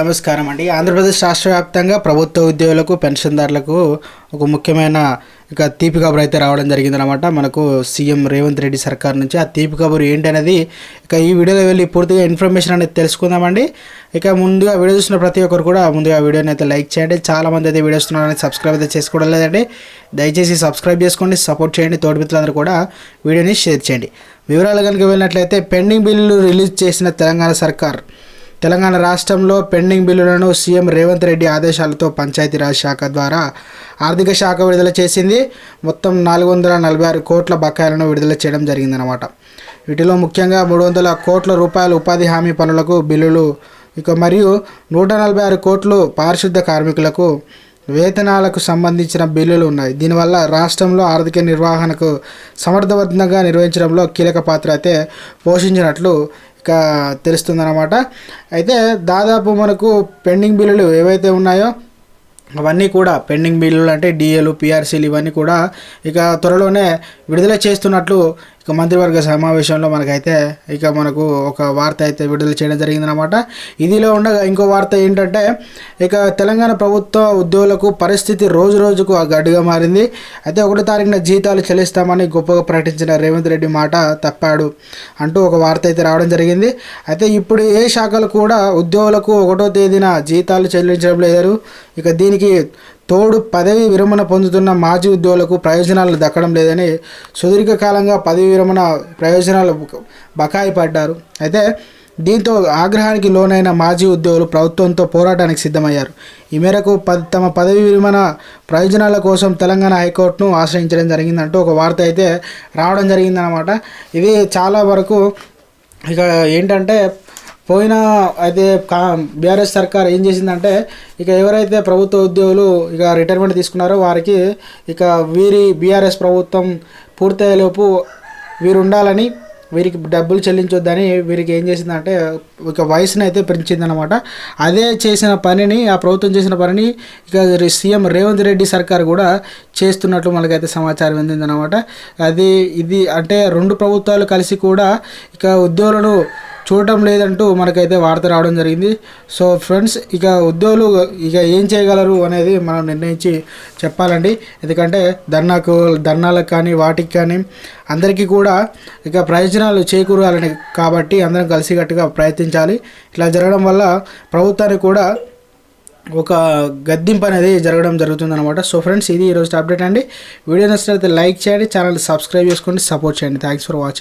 నమస్కారం అండి. ఆంధ్రప్రదేశ్ రాష్ట్ర వ్యాప్తంగా ప్రభుత్వ ఉద్యోగులకు పెన్షన్దారులకు ఒక ముఖ్యమైన ఇక తీపి కబురు అయితే రావడం జరిగిందనమాట మనకు సీఎం రేవంత్ రెడ్డి సర్కార్ నుంచి ఆ తీపి కబురు ఏంటనేది ఇక ఈ వీడియోలో వెళ్ళి పూర్తిగా ఇన్ఫర్మేషన్ అనేది తెలుసుకుందామండి. ఇక ముందుగా వీడియో చూసిన ప్రతి ఒక్కరు కూడా ముందుగా వీడియోని అయితే లైక్ చేయండి. చాలామంది అయితే వీడియోస్ ఉన్నారని సబ్స్క్రైబ్ అయితే చేసుకోవడం లేదండి. దయచేసి సబ్స్క్రైబ్ చేసుకోండి సపోర్ట్ చేయండి. తోటి మిత్రులందరూ కూడా వీడియోని షేర్ చేయండి. వివరాలు కనుక వెళ్ళినట్లయితే పెండింగ్ బిల్లులు రిలీజ్ చేసిన తెలంగాణ సర్కార్ తెలంగాణ రాష్ట్రంలో పెండింగ్ బిల్లులను సీఎం రేవంత్ రెడ్డి ఆదేశాలతో పంచాయతీరాజ్ శాఖ ద్వారా ఆర్థిక శాఖ విడుదల చేసింది. మొత్తం నాలుగు వందల నలభై ఆరు కోట్ల బకాయిలను విడుదల చేయడం జరిగిందనమాట వీటిలో ముఖ్యంగా మూడు వందల కోట్ల రూపాయల ఉపాధి హామీ పనులకు బిల్లులు ఇక మరియు నూట నలభై ఆరు కోట్లు పారిశుద్ధ కార్మికులకు వేతనాలకు సంబంధించిన బిల్లులు ఉన్నాయి. దీనివల్ల రాష్ట్రంలో ఆర్థిక నిర్వహణకు సమర్థవంతంగా నిర్వహించడంలో కీలక పాత్ర అయితే పోషించినట్లు తెలుస్తుందన్నమాట. అయితే దాదాపు మనకు పెండింగ్ బిల్లులు ఏవైతే ఉన్నాయో అవన్నీ కూడా పెండింగ్ బిల్లులు అంటే డిఏలు పిఆర్సీలు ఇవన్నీ కూడా ఇక త్వరలోనే విడుదల చేస్తున్నట్లు ఇక మంత్రివర్గ సమావేశంలో మనకైతే ఇక మనకు ఒక వార్త అయితే విడుదల చేయడం జరిగిందనమాట ఇదిలో ఉండగా ఇంకో వార్త ఏంటంటే ఇక తెలంగాణ ప్రభుత్వ ఉద్యోగులకు పరిస్థితి రోజు రోజుకు గడ్డుగా మారింది. అయితే ఒకటో తారీఖున జీతాలు చెల్లిస్తామని గొప్పగా ప్రకటించిన రేవంత్ రెడ్డి మాట తప్పాడు అంటూ ఒక వార్త అయితే రావడం జరిగింది. అయితే ఇప్పుడు ఏ శాఖలు కూడా ఉద్యోగులకు ఒకటో తేదీన జీతాలు చెల్లించడం లేదు. ఇక దీనికి తోడు పదవి విరమణ పొందుతున్న మాజీ ఉద్యోగులకు ప్రయోజనాలు దక్కడం లేదని సుదీర్ఘకాలంగా పదవి విరమణ ప్రయోజనాలు బకాయి పడ్డారు. అయితే దీంతో ఆగ్రహానికి లోనైన మాజీ ఉద్యోగులు ప్రభుత్వంతో పోరాటానికి సిద్ధమయ్యారు. ఈ మేరకు పద తమ పదవి విరమణ ప్రయోజనాల కోసం తెలంగాణ హైకోర్టును ఆశ్రయించడం జరిగిందంటూ ఒక వార్త అయితే రావడం జరిగిందనమాట ఇది చాలా వరకు ఇక ఏంటంటే పోయిన అయితే కా బీఆర్ఎస్ సర్కార్ ఏం చేసిందంటే ఇక ఎవరైతే ప్రభుత్వ ఉద్యోగులు ఇక రిటైర్మెంట్ తీసుకున్నారో వారికి ఇక వీరి బీఆర్ఎస్ ప్రభుత్వం పూర్తయ్యేలోపు వీరు ఉండాలని వీరికి డబ్బులు చెల్లించొద్దని వీరికి ఏం చేసిందంటే ఒక వయసుని అయితే పెంచిందనమాట అదే చేసిన పనిని ఆ ప్రభుత్వం చేసిన పనిని ఇక సీఎం రేవంత్ రెడ్డి సర్కార్ కూడా చేస్తున్నట్లు మనకైతే సమాచారం అందిందనమాట అది ఇది అంటే రెండు ప్రభుత్వాలు కలిసి కూడా ఇక ఉద్యోగులను చూడటం లేదంటూ మనకైతే వార్త రావడం జరిగింది. సో ఫ్రెండ్స్ ఇక ఉద్యోగులు ఇక ఏం చేయగలరు అనేది మనం నిర్ణయించి చెప్పాలండి. ఎందుకంటే ధర్నాకు ధర్నాలకు కానీ వాటికి కానీ అందరికీ కూడా ఇక ప్రయోజనాలు చేకూరాలని కాబట్టి అందరం కలిసికట్టుగా ప్రయత్నించాలి. ఇట్లా జరగడం వల్ల ప్రభుత్వానికి కూడా ఒక గద్దింపు అనేది జరగడం జరుగుతుందన్నమాట. సో ఫ్రెండ్స్ ఇది ఈరోజు అప్డేట్ అండి. వీడియో నచ్చినట్లయితే లైక్ చేయండి ఛానల్ సబ్స్క్రైబ్ చేసుకోండి సపోర్ట్ చేయండి. Thanks for watching.